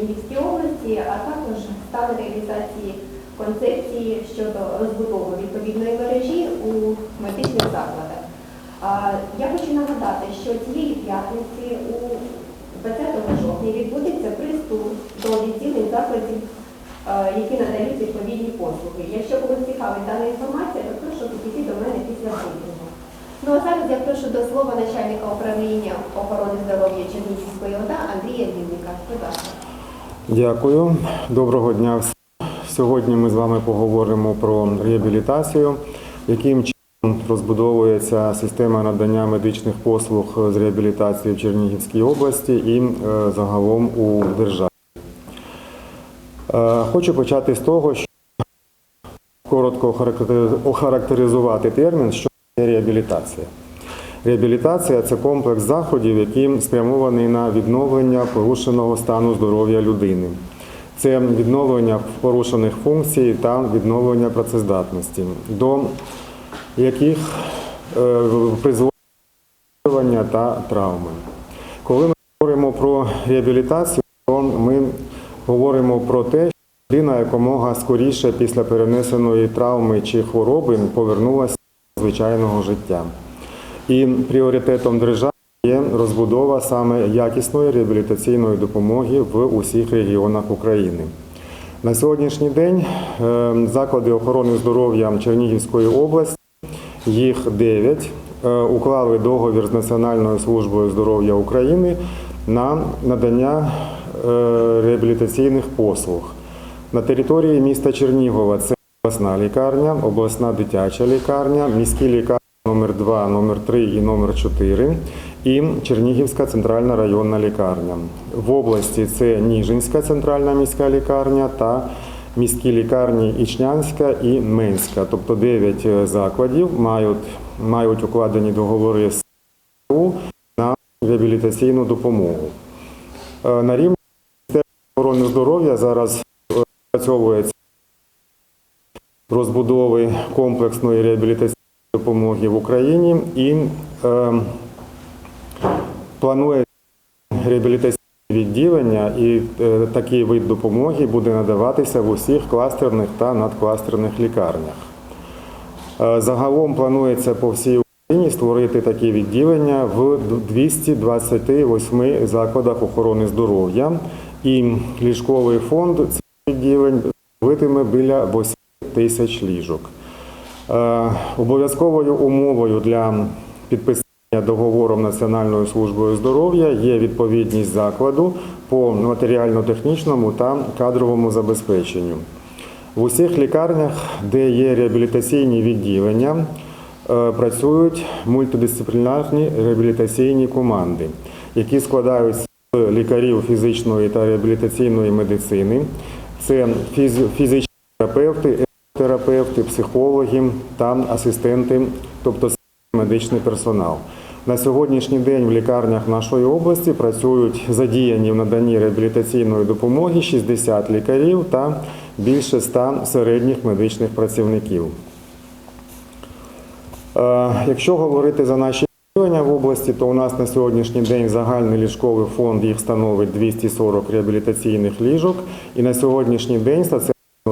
Чернігівській області, а також стан реалізації концепції щодо розбудови відповідної мережі у медичних закладах. Я хочу нагадати, що цієї п'ятниці у 20 жовтня відбудеться приступ до відділень закладів, які надають відповідні послуги. Якщо когось цікавить дана інформація, то прошу підійти до мене після брифінгу. Ну а зараз я прошу до слова начальника управління охорони здоров'я Чернігівської ОДА Андрія Вінника. Будь ласка. Дякую, доброго дня. всім. Сьогодні ми з вами поговоримо про реабілітацію, яким чином розбудовується система надання медичних послуг з реабілітації в Чернігівській області і е, загалом у державі. Е, Хочу почати з того, що коротко охарактеризувати термін, що є реабілітація. Реабілітація це комплекс заходів, які спрямований на відновлення порушеного стану здоров'я людини. Це відновлення порушених функцій та відновлення працездатності, до яких е, призводять та травми. Коли ми говоримо про реабілітацію, то ми говоримо про те, що людина якомога скоріше після перенесеної травми чи хвороби повернулася до звичайного життя. І пріоритетом держави є розбудова саме якісної реабілітаційної допомоги в усіх регіонах України. На сьогоднішній день е, заклади охорони здоров'я Чернігівської області, їх 9, уклали договір з Національною службою здоров'я України на надання е, реабілітаційних послуг. На території міста Чернігова це обласна лікарня, обласна дитяча лікарня, міські лікарні номер 2, номер 3 і номер 4 і Чернігівська центральна районна лікарня. В області це Ніжинська центральна міська лікарня та міські лікарні Ічнянська і Менська. Тобто 9 закладів мають, мають укладені договори з на реабілітаційну допомогу. Е, На рівні Міністерства охорони здоров'я зараз е, працьовується розбудови комплексної реабілітаційної допомоги в Україні і е, планує реабілітаційне відділення, і е, такий вид допомоги буде надаватися в усіх кластерних та надкластерних лікарнях. Е, Загалом планується по всій Україні створити такі відділення в 228 закладах охорони здоров'я, і ліжковий фонд цих відділень становитиме біля 8 тисяч ліжок. Е, Обов'язковою умовою для підписання договором Національною службою здоров'я є відповідність закладу по матеріально-технічному та кадровому забезпеченню. В усіх лікарнях, де є реабілітаційні відділення, е, працюють мультидисциплінарні реабілітаційні команди, які складаються з лікарів фізичної та реабілітаційної медицини. Це фізичні терапевти, терапевти, психологи та асистенти, тобто медичний персонал. На сьогоднішній день в лікарнях нашої області працюють задіяні в наданні реабілітаційної допомоги 60 лікарів та більше 100 середніх медичних працівників. Е, Якщо говорити за наші відділення в області, то у нас на сьогоднішній день загальний ліжковий фонд їх становить 240 реабілітаційних ліжок, і на сьогоднішній день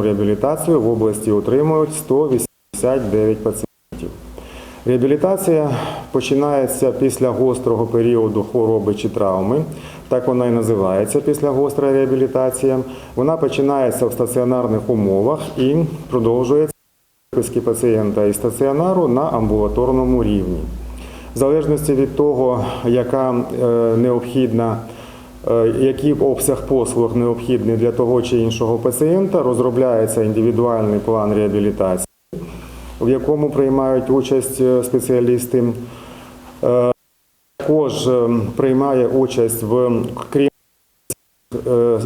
реабілітацію в області отримують 189 пацієнтів. Реабілітація починається після гострого періоду хвороби чи травми. Так вона і називається після гостра реабілітація. Вона починається в стаціонарних умовах і продовжується виписки пацієнта із стаціонару на амбулаторному рівні. В залежності від того, яка е, необхідна, який обсяг послуг необхідний для того чи іншого пацієнта, розробляється індивідуальний план реабілітації в якому приймають участь е, спеціалісти. Е, Також е, приймає участь в крім, е,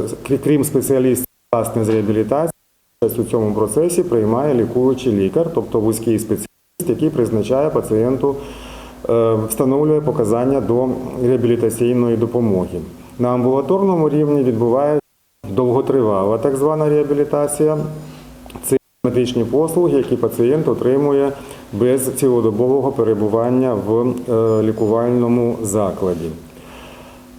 крім спеціалістів власне з реабілітації, у цьому процесі приймає лікуючий лікар, тобто вузький спеціаліст, який призначає пацієнту, е, встановлює показання до реабілітаційної допомоги. На амбулаторному рівні відбувається довготривала так звана реабілітація. Це медичні послуги, які пацієнт отримує без цілодобового перебування в е, лікувальному закладі.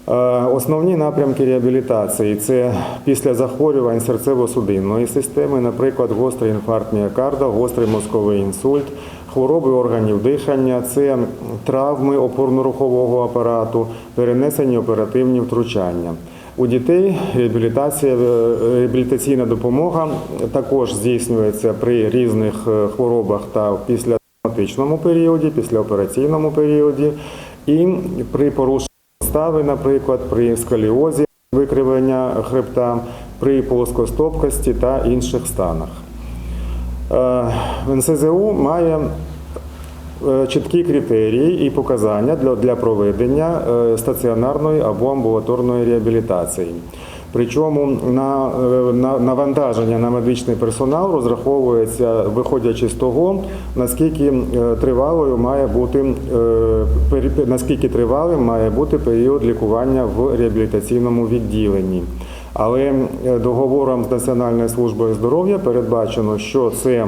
Е, Основні напрямки реабілітації це після захворювань серцево-судинної системи, наприклад, гострий інфаркт міокарда, гострий мозковий інсульт, хвороби органів дихання, це травми опорно-рухового апарату, перенесені оперативні втручання. У дітей реабілітація, е, реабілітаційна допомога також здійснюється при різних е, хворобах та в післятрауматичному періоді, післяопераційному періоді і при порушенні стави, наприклад, при сколіозі, викривлення хребта, при плоскостопкості та інших станах. Е, НСЗУ має е, чіткі критерії і показання для, проведення е, стаціонарної або амбулаторної реабілітації. Причому на, навантаження на медичний персонал розраховується, виходячи з того, наскільки тривалою має бути наскільки тривалим має бути період лікування в реабілітаційному відділенні. Але е, договором з Національною службою здоров'я передбачено, що це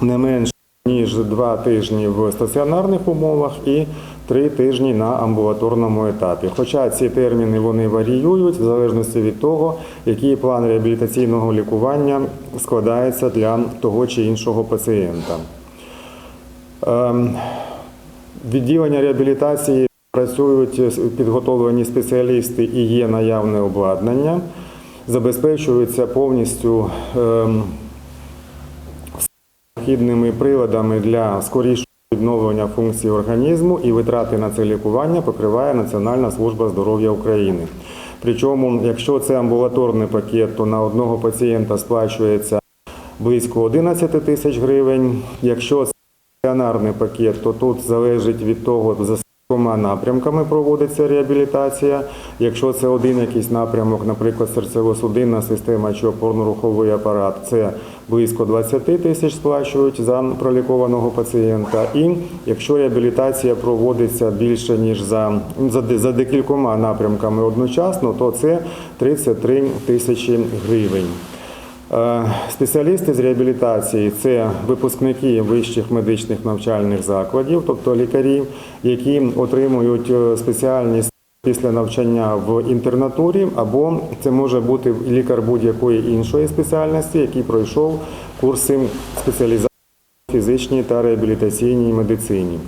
не менше ніж два тижні в стаціонарних умовах і три тижні на амбулаторному етапі. Хоча ці терміни вони варіюють в залежності від того, який план реабілітаційного лікування складається для того чи іншого пацієнта. Ем, Відділення реабілітації працюють підготовлені спеціалісти і є наявне обладнання, забезпечуються повністю ем, необхідними приладами для скорішого відновлення функцій організму і витрати на це лікування покриває Національна служба здоров'я України. Причому, якщо це амбулаторний пакет, то на одного пацієнта сплачується близько 11 тисяч гривень. Якщо це стаціонарний пакет, то тут залежить від того, за скількома напрямками проводиться реабілітація. Якщо це один якийсь напрямок, наприклад, серцево-судинна система чи опорно-руховий апарат, це близько 20 тисяч сплачують за пролікованого пацієнта. І якщо реабілітація проводиться більше ніж за, за, за декількома напрямками одночасно, то це 33 тисячі гривень. Е, Спеціалісти з реабілітації це випускники вищих медичних навчальних закладів, тобто лікарі, які отримують е, спеціальність після навчання в інтернатурі, або це може бути лікар будь-якої іншої спеціальності, який пройшов курси спеціалізації в фізичній та реабілітаційній медицині.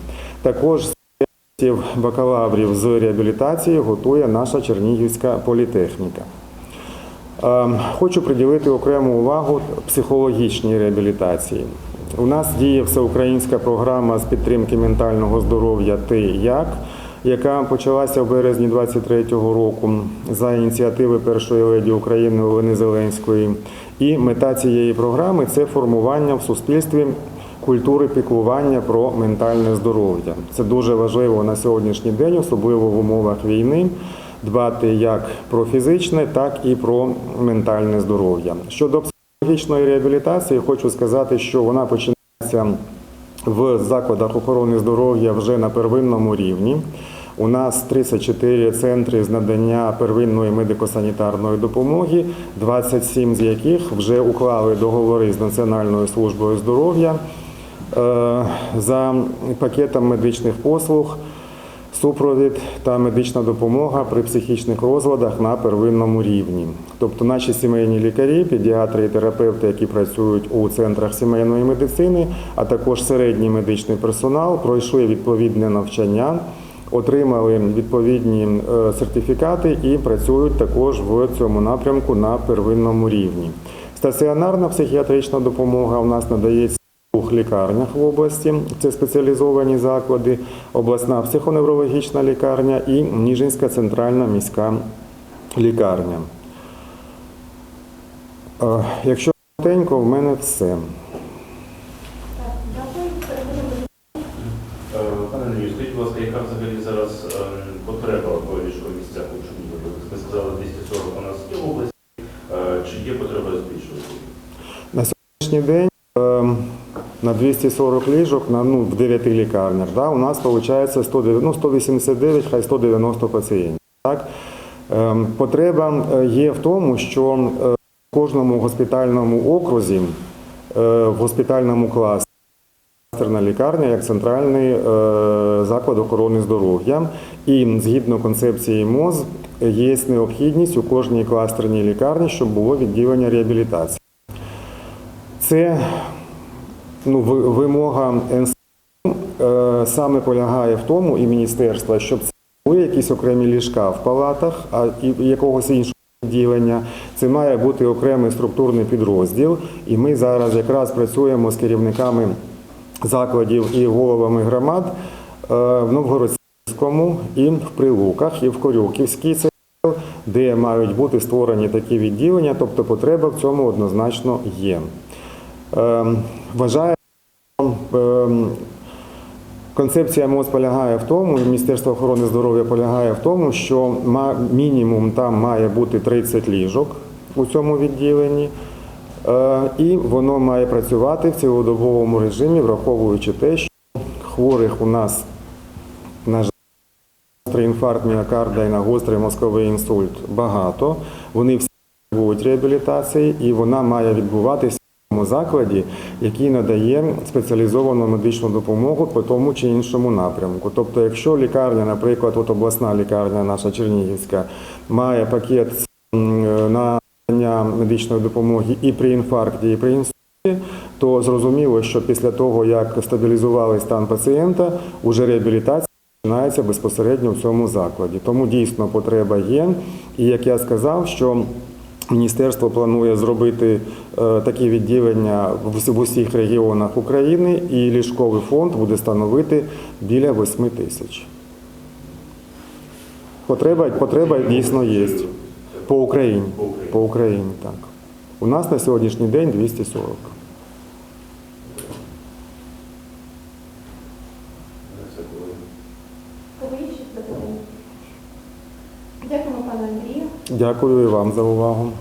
Також спеціалістів бакалаврів з реабілітації готує наша Чернігівська політехніка. Е, Хочу приділити окрему увагу психологічній реабілітації. У нас діє всеукраїнська програма з підтримки ментального здоров'я Ти як, яка почалася в березні 23-го року за ініціативи першої леді України Олени Зеленської. І мета цієї програми це формування в суспільстві культури піклування про ментальне здоров'я. Це дуже важливо на сьогоднішній день, особливо в умовах війни дбати як про фізичне, так і про ментальне здоров'я. Щодо психологічної реабілітації, хочу сказати, що вона починається в закладах охорони здоров'я вже на первинному рівні. У нас 34 центри з надання первинної медико-санітарної допомоги, 27 з яких вже уклали договори з Національною службою здоров'я е, за пакетом медичних послуг супровід та медична допомога при психічних розладах на первинному рівні. Тобто наші сімейні лікарі, педіатри і терапевти, які працюють у центрах сімейної медицини, а також середній медичний персонал, пройшли відповідне навчання, отримали відповідні е, сертифікати і працюють також в цьому напрямку на первинному рівні. Стаціонарна психіатрична допомога у нас надається двох лікарнях в області. Це спеціалізовані заклади, обласна психоневрологічна лікарня і Ніжинська центральна міська лікарня. Е, Якщо коротенько, в мене все. Е, Пане Надію, скажіть, будь ласка, яка взагалі зараз е, потреба по ліжкових місцях у? Ви сказали, 240 у нас є в області. Чи є потреба збільшувати? На сьогоднішній день е, на 240 ліжок на, ну, в 9 лікарнях да, у нас виходить 109, ну, 189, хай 190 пацієнтів. Так? Е, Потреба е, є в тому, що е, в кожному госпітальному окрузі, е, в госпітальному класі кластерна лікарня як центральний заклад охорони здоров'я. І згідно концепції МОЗ, є необхідність у кожній кластерній лікарні, щоб було відділення реабілітації. Це ну, вимога НС е, саме полягає в тому і міністерства, щоб це були якісь окремі ліжка в палатах, а і якогось іншого відділення. Це має бути окремий структурний підрозділ. І ми зараз якраз працюємо з керівниками закладів і головами громад е, в Новгородському і в Прилуках, і в Корюківській, де мають бути створені такі відділення, тобто потреба в цьому однозначно є. Ем, Вважаю, ем, Концепція МОЗ полягає в тому, і Міністерство охорони здоров'я полягає в тому, що мінімум там має бути 30 ліжок у цьому відділенні, е, і воно має працювати в цілодобовому режимі, враховуючи те, що хворих у нас, на жаль, гострий інфаркт міокарда і на гострий мозковий інсульт багато. Вони всі потребують реабілітації, і вона має відбуватися в закладі, який надає спеціалізовану медичну допомогу по тому чи іншому напрямку. Тобто, якщо лікарня, наприклад, от обласна лікарня, наша Чернігівська, має пакет надання медичної допомоги і при інфаркті, і при інсульті, то зрозуміло, що після того, як стабілізували стан пацієнта, уже реабілітація починається безпосередньо в цьому закладі. Тому дійсно потреба є. І як я сказав, що міністерство планує зробити е, такі відділення в усіх регіонах України, і ліжковий фонд буде становити біля 8 тисяч. Потреба, потреба дійсно є. По Україні. По Україні. Так. У нас на сьогоднішній день 240. Це коли? Кого є ще запитання? Дякуємо, пане Андрію. Дякую і вам за увагу.